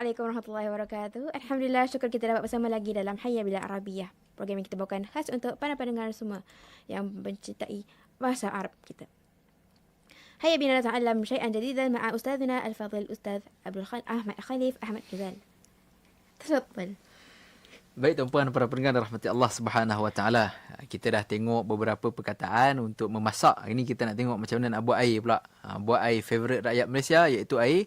Assalamualaikum warahmatullahi wabarakatuh. Alhamdulillah syukur kita dapat bersama lagi dalam Hayya Bila Arabiyah. Program yang kita bawakan khas untuk para pendengar semua yang mencintai bahasa Arab kita. Hayya bina nata'allam syai'an jadidan ma'a ustadzina al-fadhil Ustaz Abdul Khalid Ahmad Khalif Ahmad Kizal. Tafadhal. Baik tuan-puan para pendengar rahmati Allah Subhanahu Wa Taala. Kita dah tengok beberapa perkataan untuk memasak. Ini kita nak tengok macam mana nak buat air pula. Ha, buat air favorite rakyat Malaysia iaitu air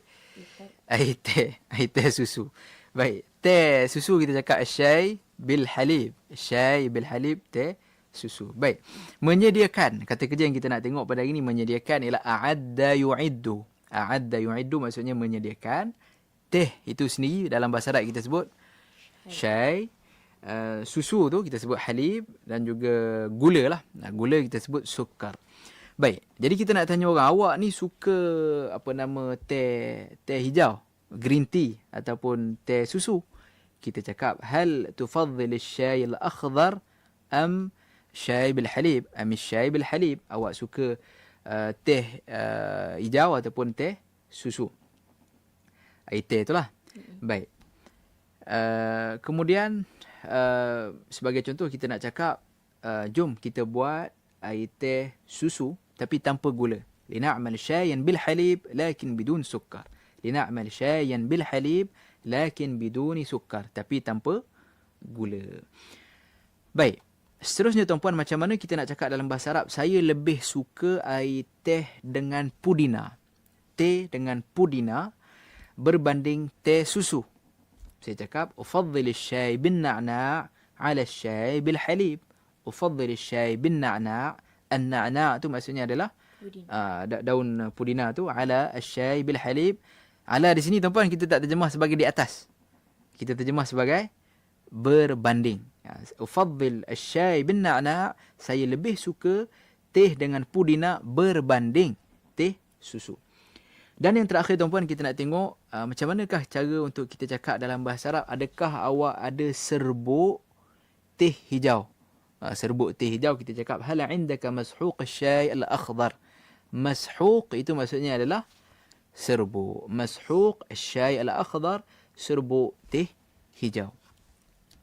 air teh, air teh susu. Baik, teh susu kita cakap syai bil halib. Syai bil halib teh susu. Baik. Menyediakan. Kata kerja yang kita nak tengok pada hari ini menyediakan ialah a'adda yu'iddu. A'adda yu'iddu maksudnya menyediakan teh itu sendiri dalam bahasa Arab kita sebut syai. Uh, susu tu kita sebut halib dan juga gula lah. Nah, gula kita sebut sukar. Baik, jadi kita nak tanya orang, awak ni suka apa nama teh teh hijau, green tea ataupun teh susu? Kita cakap hal tufaddil asy-syai al-akhdar am syai bil halib? Am syai bil halib? Awak suka uh, teh uh, hijau ataupun teh susu? Air teh itulah. Baik. Uh, kemudian uh, sebagai contoh kita nak cakap uh, jom kita buat air teh susu tapi tanpa gula. Lina'mal syayan bil halib lakin bidun sukkar. Lina'mal syayan bil halib lakin biduni sukkar. Tapi tanpa gula. Baik. Seterusnya tuan-puan macam mana kita nak cakap dalam bahasa Arab. Saya lebih suka air teh dengan pudina. Teh dengan pudina berbanding teh susu. Saya cakap. Ufaddil syai bin na'na' ala syai bil halib. Ufaddil syai bin na'na' An-na'na' tu maksudnya adalah uh, daun pudina tu ala asyai bil halib. Ala di sini tuan-puan kita tak terjemah sebagai di atas. Kita terjemah sebagai berbanding. Ya, ufaddil asyai bin na'na' saya lebih suka teh dengan pudina berbanding teh susu. Dan yang terakhir tuan-puan kita nak tengok uh, macam manakah cara untuk kita cakap dalam bahasa Arab adakah awak ada serbuk teh hijau? Ah, serbuk teh hijau kita cakap hal indaka mashuq asy-syai al-akhdar. Mashuq itu maksudnya adalah serbuk. Mashuq asy-syai al-akhdar serbuk teh hijau.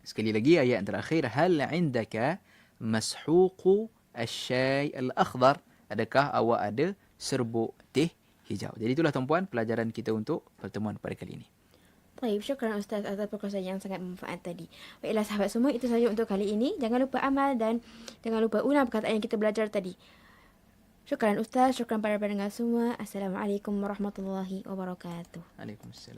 Sekali lagi ayat terakhir hal indaka mashuq asy-syai al-akhdar. Adakah awak ada serbuk teh hijau? Jadi itulah tuan-puan pelajaran kita untuk pertemuan pada kali ini. Baik, syukran Ustaz atas perkongsian yang sangat bermanfaat tadi. Baiklah sahabat semua, itu sahaja untuk kali ini. Jangan lupa amal dan jangan lupa ulang perkataan yang kita belajar tadi. Syukran Ustaz, syukran para pendengar semua. Assalamualaikum warahmatullahi wabarakatuh. Waalaikumsalam.